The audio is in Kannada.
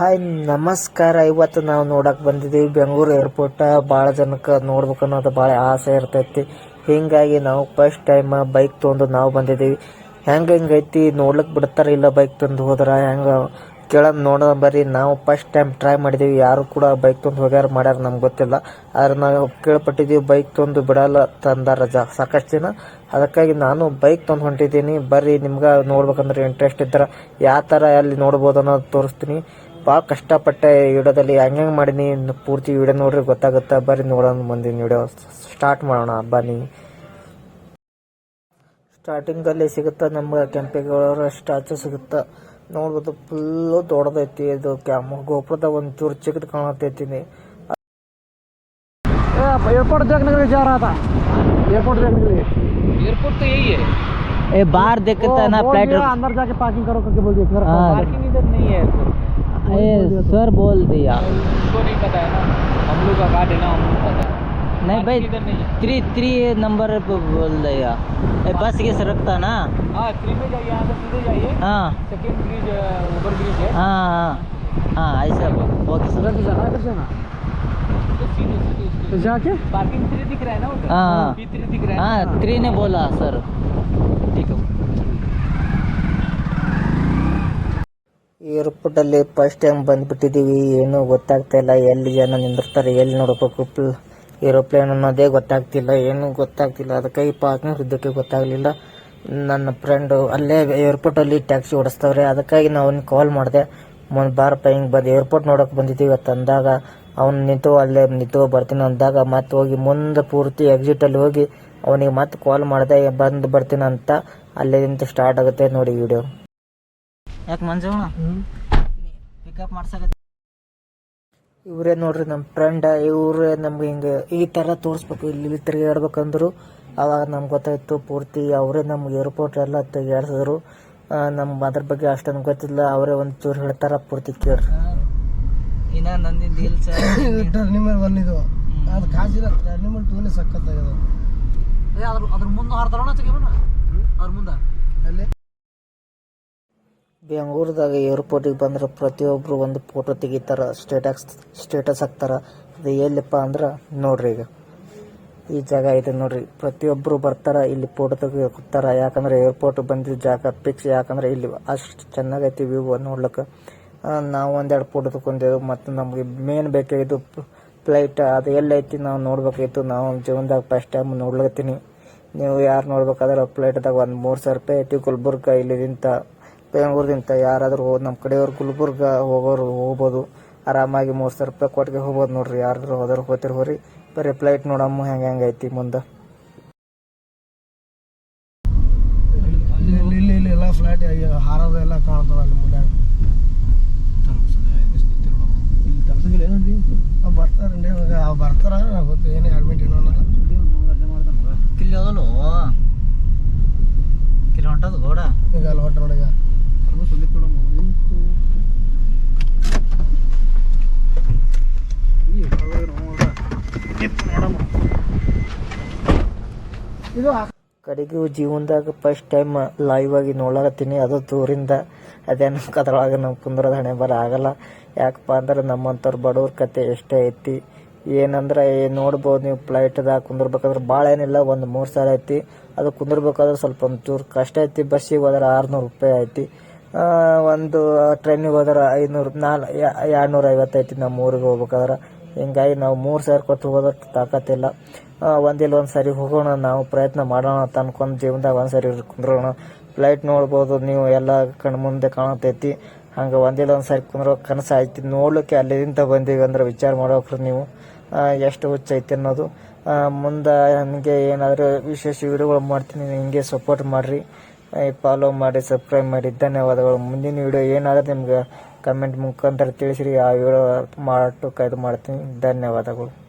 ಹಾಯ್, ನಮಸ್ಕಾರ. ಇವತ್ತು ನಾವು ನೋಡಕ್ ಬಂದಿದ್ದೀವಿ ಬೆಂಗಳೂರು ಏರ್ಪೋರ್ಟ್ ಭಾಳ ಜನಕ್ಕೆ ನೋಡ್ಬೇಕು ಅನ್ನೋದು ಭಾಳ ಆಸೆ ಇರ್ತೈತಿ. ಹಿಂಗಾಗಿ ನಾವು ಫಸ್ಟ್ ಟೈಮ್ ಬೈಕ್ ತೊಗೊಂಡು ನಾವು ಬಂದಿದ್ದೀವಿ. ಹೆಂಗೆ ಹೆಂಗೈತಿ ನೋಡ್ಲಿಕ್ಕೆ ಬಿಡ್ತಾರೆ ಇಲ್ಲ ಬೈಕ್ ತಂದು ಹೋದ್ರೆ? ಹೆಂಗೆ? ಕೇಳೋದ್ ನೋಡೋಣ ಬರ್ರಿ. ನಾವು ಫಸ್ಟ್ ಟೈಮ್ ಟ್ರೈ ಮಾಡಿದ್ದೀವಿ. ಯಾರು ಕೂಡ ಬೈಕ್ ತೊಗೊಂಡು ಹೋಗ್ಯಾರ ಮಾಡ್ಯಾರ ನಮ್ಗೆ ಗೊತ್ತಿಲ್ಲ. ಆದ್ರೆ ನಾವು ಕೇಳ್ಪಟ್ಟಿದ್ದೀವಿ ಬೈಕ್ ತೊಂದು ಬಿಡಲ್ಲ ತಂದಾರ ಜಾ ಸಾಕಷ್ಟು ಜನ ಅದಕ್ಕಾಗಿ ನಾನು ಬೈಕ್ ತಂದು ಹೊಂಟಿದ್ದೀನಿ. ಬರ್ರಿ, ನಿಮ್ಗೆ ನೋಡ್ಬೇಕಂದ್ರೆ ಇಂಟ್ರೆಸ್ಟ್ ಇದ್ದರೆ ಯಾವ ಥರ ಅಲ್ಲಿ ನೋಡ್ಬೋದು ಅನ್ನೋದು ತೋರಿಸ್ತೀನಿ. ಭಾಳ ಕಷ್ಟಪಟ್ಟೆ ವಿಡಿಯೋದಲ್ಲಿ ಹೆಂಗೆ ಮಾಡೀನಿ. ಪೂರ್ತಿ ವಿಡಿಯೋ ನೋಡ್ರಿ, ಗೊತ್ತಾಗುತ್ತೆ? ಬರ್ರಿ, ನೋಡೋಣ ಮುಂದಿನ ವಿಡಿಯೋ. ಸ್ಟಾರ್ಟ್ ಮಾಡೋಣ. ಬನ್ನಿ. ಸ್ಟಾರ್ಟಿಂಗಲ್ಲಿ ಸಿಗುತ್ತೆ? ನಮ್ಗೆ ಕೆಂಪೇಗೌಡರ ಸ್ಟ್ಯಾಚು ಸಿಗುತ್ತೆ? ನೋಡ್ಬೋದು ಫುಲ್ಲು ದೊಡ್ಡದೈತಿ. ಇದು ಕ್ಯಾಮ್ ಗೋಪುರದ ಒಂದು ಚೂರು ಚಿಕ್ಕದು ಕಾಣತೈತಿ ಏರ್ಪೋರ್ಟ್ ಜಾಗ ನಗರ ಆತ. ಏರ್ಪೋರ್ಟ್ ಜಾಗ एयरपोर्ट तो यही है। ए बाहर देखता ना फ़्लाइट अंदर जाके पार्किंग करो करके बोल दिया हाँ। पार्किंग इधर नहीं है एयरपोर्ट सर बोल दिया उसको नहीं पता है ना। हम लोग का कार्ड है ना हम लोग पता है नहीं भाई Parking इधर नहीं है। थ्री थ्री नंबर पे बोल दिया। ए, बस के सरकता ना। हाँ थ्री में जाइए यहाँ से सीधे जाइए। हाँ। सेकेंड ब्रिज ओवर ब्रिज है। हाँ हाँ। हाँ ऐसा ओके सर इधर से जाना इधर से जाना तो सीधे सीधे तो जाके पार्किंग थ्री दिख रहा है ना उधर हाँ। बी थ्री दिख रहा है हाँ थ्री ने बोला सर ठीक है ಏರ್ಪೋರ್ಟಲ್ಲಿ ಫಸ್ಟ್ ಟೈಮ್ ಬಂದ್ಬಿಟ್ಟಿದ್ದೀವಿ ಏನೂ ಗೊತ್ತಾಗ್ತಾ ಇಲ್ಲ ಎಲ್ಲಿ ಜನ ನಿಂದಿರ್ತಾರೆ ಎಲ್ಲಿ ನೋಡ್ಬೇಕು ಪ್ಲ್ ಏರೋಪ್ಲೇನ್ ಅನ್ನೋದೇ ಗೊತ್ತಾಗ್ತಿಲ್ಲ ಏನೂ ಗೊತ್ತಾಗ್ತಿಲ್ಲ ಅದಕ್ಕಾಗಿ ಪಾರ್ಕಿಂಗ್ ಇದ್ದಕ್ಕೆ ಗೊತ್ತಾಗಲಿಲ್ಲ ನನ್ನ ಫ್ರೆಂಡು ಅಲ್ಲೇ ಏರ್ಪೋರ್ಟಲ್ಲಿ ಟ್ಯಾಕ್ಸಿ ಓಡಿಸ್ತವ್ರೆ ಅದಕ್ಕಾಗಿ ನಾವು ಅವ್ನಿಗೆ ಕಾಲ್ ಮಾಡಿದೆ ಮುಂದೆ ಬಾರಪ್ಪ ಹಿಂಗೆ ಬಂದು ಏರ್ಪೋರ್ಟ್ ನೋಡೋಕೆ ಬಂದಿದ್ದೀವಿ ಅಂತ ಅಂದಾಗ ಅವ್ನು ನಿಂತು ಅಲ್ಲೇ ನಿಂತು ಬರ್ತೀನಿ ಅಂದಾಗ ಮತ್ತೆ ಹೋಗಿ ಮುಂದೆ ಪೂರ್ತಿ ಎಕ್ಸಿಟಲ್ಲಿ ಹೋಗಿ ಅವನಿಗೆ ಮತ್ತೆ ಕಾಲ್ ಮಾಡಿದೆ ಬಂದು ಬರ್ತೀನಿ ಅಂತ ನಿಂತು ಸ್ಟಾರ್ಟ್ ಆಗುತ್ತೆ ನೋಡಿ ವಿಡಿಯೋ ಯಾಕೆ ಮಂಜು? ಪಿಕಪ್ ಇವರೇ ನೋಡ್ರಿ ನಮ್ಮ ಫ್ರೆಂಡ್ ಇವರೇ ನಮ್ಗೆ ಹಿಂಗೆ ಈ ಥರ ತೋರಿಸ್ಬೇಕು ಇಲ್ಲಿ ತಿರುಗಾಡ್ಬೇಕಂದ್ರು ಅವಾಗ ನಮ್ಗೆ ಗೊತ್ತಾಯ್ತು ಪೂರ್ತಿ ಅವರೇ ನಮ್ಗೆ ಏರ್ಪೋರ್ಟ್ ಎಲ್ಲ ತೆಗಿಯಾಡ್ಸಿದ್ರು ನಮ್ಗೆ ಅದ್ರ ಬಗ್ಗೆ ಅಷ್ಟೊಂದು ಗೊತ್ತಿಲ್ಲ ಅವರೇ ಒಂದು ಚೂರು ಹೇಳ್ತಾರ ಪೂರ್ತಿ ಕೇಳ್ರಿ. ಇನ್ನ ಸರ್ ಟರ್ನಿಮಲ್ ಒನ್ ಇದು ಅದು ಟರ್ನಿಮಲ್ ಟೂನೇ ಅದೇ ಅದ್ರ ಅದ್ರ ಮುಂದೆ ಹಾರ್ತಾರೋಣ ತೆಗಿಬೋಣ ಅದ್ರ ಮುಂದೆ? ಅಲ್ಲಿ? ಬೆಂಗಳೂರದಾಗ ಏರ್ಪೋರ್ಟಿಗೆ ಬಂದ್ರೆ ಪ್ರತಿಯೊಬ್ಬರು ಒಂದು ಫೋಟೋ ತೆಗಿತಾರ ಸ್ಟೇಟಸ್ ಸ್ಟೇಟಸ್ ಹಾಕ್ತಾರ. ಅದು ಎಲ್ಲಿಪ್ಪ ಅಂದ್ರೆ ನೋಡ್ರಿ ಈಗ. ಈ ಜಾಗ ಇದೆ ನೋಡ್ರಿ. ಪ್ರತಿಯೊಬ್ಬರು ಬರ್ತಾರ ಇಲ್ಲಿ ಫೋಟೋ ತೆಗಿತಾರ ಯಾಕಂದ್ರೆ ಏರ್ಪೋರ್ಟ್ ಬಂದಿದ್ದ ಜಾಗ ಪಿಕ್ಸ್ ಯಾಕಂದ್ರೆ ಇಲ್ಲಿ ಅಷ್ಟು ಚೆನ್ನಾಗೈತಿ ವ್ಯೂ ನೋಡ್ಲಿಕ್ಕೆ ನಾವು ಒಂದೆರಡು ಫೋಟೋ ತಗೊಂಡೆವು ಮತ್ತು ನಮಗೆ ಮೇನ್ ಬೇಕಾಗಿದ್ದು ಫ್ಲೈಟ್ ಅದು ಎಲ್ಲೈತಿ ನಾವು ನೋಡ್ಬೇಕಾಗಿತ್ತು. ನಾವು ಜೀವನದಾಗ ಫಸ್ಟ್ ಟೈಮ್ ನೋಡ್ಲತ್ತೀನಿ. ನೀವು ಯಾರು ನೋಡ್ಬೇಕಾದ್ರೆ ಫ್ಲೈಟ್ದಾಗ ಒಂದು ಮೂರು ಸಾವಿರ ರೂಪಾಯಿ ಐತಿ ಗುಲ್ಬರ್ಗ ಇಲ್ಲಿದಿಂತ ಬೆಂಗಳೂರಿಂದ ಯಾರಾದರೂ ಹೋದ್ ನಮ್ಮ ಕಡೆಯವ್ರು ಗುಲ್ಬರ್ಗ ಹೋಗೋರು ಹೋಗ್ಬೋದು. ಆರಾಮಾಗಿ ಮೂರು ಸಾವಿರ ರೂಪಾಯಿ ಕೊಟ್ಟಿಗೆ ಹೋಗ್ಬೋದು ನೋಡ್ರಿ. ಯಾರಾದರೂ ಹೋದ್ರೆ ಹೋಗ್ತಿರ್ ಹೋರಿ ಬರೀ ಫ್ಲೈಟ್ ನೋಡಮ್ಮ, ಹೆಂಗೆ ಹೆಂಗೆ ಐತಿ ಮುಂದೆ. ಫ್ಲಾಟ್ ಹಾರೋದೆಲ್ಲ ಕಾಣ್ತದೆ ಅಲ್ಲಿ ಮುಂದೆ. ಬರ್ತಾರಂడి ಇವಾಗ ಬರ್ತಾರ ಗೊತ್ತು ಏನು ಅಡ್ಮಿಟ್ ಏನೋ ಅನ್ನಲ್ಲ. ಕಿಲ್ಲಿ ಅದನು ಕಿಲ್ಲಿ ಹೊಂಟದ ಗೋಡ. ಈಗ ಅಲ್ಲಿ ಹೊಟ್ಟೆ ನೋಡೀಗ ಇದು ಕಡೆಗೂ ಜೀವನದಾಗ ಫಸ್ಟ್ ಟೈಮ್ ಲೈವ್ ಆಗಿ ನೋಡ್ಲಾಕತ್ತೀನಿ ಅದು ದೂರಿಂದ ಅದೇನು ಅದ್ರೊಳಗೆ ನಾವು ಕುಂದ್ರದ ಹಣೆ ಬರ ಆಗಲ್ಲ. ಯಾಕಪ್ಪ ಅಂದ್ರೆ ನಮ್ಮಂಥವ್ರು ಬಡವ್ರ ಕತೆ ಎಷ್ಟೇ ಐತಿ. ಏನಂದ್ರೆ ನೋಡ್ಬೋದು ನೀವು ಫ್ಲೈಟ್ದಾಗ ಕುಂದಿರ್ಬೇಕಾದ್ರೆ ಭಾಳ ಏನಿಲ್ಲ, ಒಂದು ಮೂರು ಸಾವಿರ ಐತಿ. ಅದು ಕುಂದಿರ್ಬೇಕಾದ್ರೆ ಸ್ವಲ್ಪ ಒಂಚೂರು ಕಷ್ಟ ಐತಿ. ಬಸ್ಸಿಗೆ ಹೋದ್ರೆ ಆರುನೂರು ರೂಪಾಯಿ ಐತಿ. ಒಂದು ಟ್ರೈನಿಗೆ ಹೋದ್ರೆ ಐನೂರು ನಾಲ್ ಎರಡು ನೂರ ಐವತ್ತು ಐತಿ ನಮ್ಮ ಊರಿಗೆ ಹೋಗ್ಬೇಕಾದ್ರೆ. ಹಿಂಗಾಗಿ ನಾವು ಮೂರು ಸಾವಿರ ಕೊಟ್ಟು ಹೋಗೋದಕ್ಕೆ ತಾಕತ್ತಿಲ್ಲ. ಒಂದಿಲ್ಲ ಒಂದು ಸರಿ ಹೋಗೋಣ, ನಾವು ಪ್ರಯತ್ನ ಮಾಡೋಣ ಅಂತ ಅನ್ಕೊಂಡು ಜೀವನದಾಗ ಒಂದು ಸರಿ ಕುಂದ್ರೋಣ. ಫ್ಲೈಟ್ ನೋಡ್ಬೋದು, ನೀವು ಎಲ್ಲ ಕಣ್ಣು ಮುಂದೆ ಕಾಣತೈತಿ ಹಂಗೆ ಒಂದಿಲ್ಲ ಒಂದು ಸರಿ ಕುಂದ್ರೋ ಕನಸು ಐತಿ ನೋಡ್ಲಿಕ್ಕೆ ಅಲ್ಲಿಂದ ಬಂದೀವಿ ಅಂದ್ರೆ ವಿಚಾರ ಮಾಡೋಕ್ರಿ ನೀವು. ಎಷ್ಟು ಹುಚ್ಚೈತಿ ಅನ್ನೋದು. ಮುಂದೆ ನನಗೆ ಏನಾದರೂ ವಿಶೇಷ ವಿಡಿಯೋಗಳು ಮಾಡ್ತೀನಿ, ಹಿಂಗೆ ಸಪೋರ್ಟ್ ಮಾಡಿರಿ. ಫಾಲೋ ಮಾಡಿ ಸಬ್ಸ್ಕ್ರೈಬ್ ಮಾಡಿ. ಧನ್ಯವಾದಗಳು. ಮುಂದಿನ ವಿಡಿಯೋ ಏನಾದರೂ ನಿಮ್ಗೆ ಕಮೆಂಟ್ ಮುಖಾಂತರ ತಿಳಿಸಿರಿ. ಆ ವಿಡಿಯೋ ಮಾಡಿ ಇದು ಮಾಡ್ತೀನಿ. ಧನ್ಯವಾದಗಳು.